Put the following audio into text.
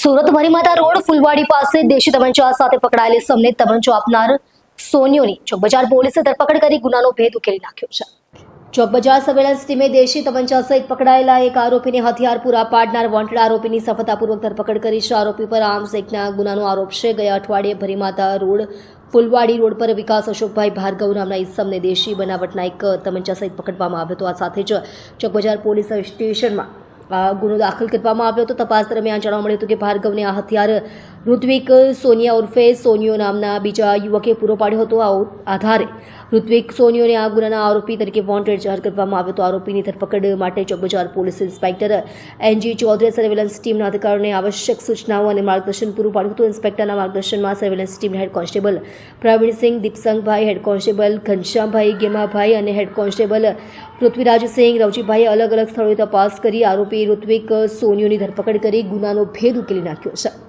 Surat મરીમાતા road Phulwadi પાસે દેશી તમંચા સાથે પકડાયેલી સમને તમંચો આપનાર સોનિયોની ચોકબજાર પોલીસે ધરપકડ કરી ગુનાનો ભેદ ઉકેલી નાખ્યો છે. ચોકબજાર સર્વેલન્સ ટીમે દેશી તમંચા સહિત પકડાયેલા એક આરોપીને હથિયાર પૂરા પાડનાર વોન્ટેડ આરોપીની સફળતાપૂર્વક ધરપકડ કરી છે. આરોપી પર આર્મ્સ એક્ટના ગુનાનો આરોપ છે. ગયા અઠવાડિયે ભરીમાતા રોડ ફુલવાડી રોડ પર વિકાસ અશોકભાઈ ભાર્ગવ નામના ઇસમને દેશી બનાવટના એક તમંચા સહિત પકડવામાં આવ્યો હતો. આ સાથે જ ચોકબજાર પોલીસ સ્ટેશનમાં ગુનો દાખલ કરવામાં આવ્યો હતો. તપાસ દરમિયાન જાણવા મળ્યું હતું કે ભાર્ગવને આ હથિયાર ઋત્વિક સોનિયા ઉર્ફે સોનિયો નામના બીજા યુવકે પૂરો પાડ્યો હતો. આ આધારે ઋત્વિક સોનિયોને આ ગુનાના આરોપી તરીકે વોન્ટેડ જાહેર કરવામાં આવ્યો હતો. આરોપીની ધરપકડ માટે Chowkbazar police inspector N G Chaudhary surveillance ટીમના અધિકારીઓને આવશ્યક સૂચનાઓ અને માર્ગદર્શન પૂરું પાડ્યું હતું. ઇન્સ્પેક્ટરના માર્ગદર્શનમાં સર્વેલન્સ ટીમના head constable Pravinsinh Dipsangbhai, head constable Ghanshyambhai Gemabhai અને હેડ કોન્સ્ટેબલ પૃથ્વીરાજસિંહ રવજીભાઈએ અલગ અલગ સ્થળોએ તપાસ કરી આરોપી ઋત્વિક સોનિયોની ધરપકડ કરી ગુનાનો ભેદ ઉકેલી નાખ્યો છે.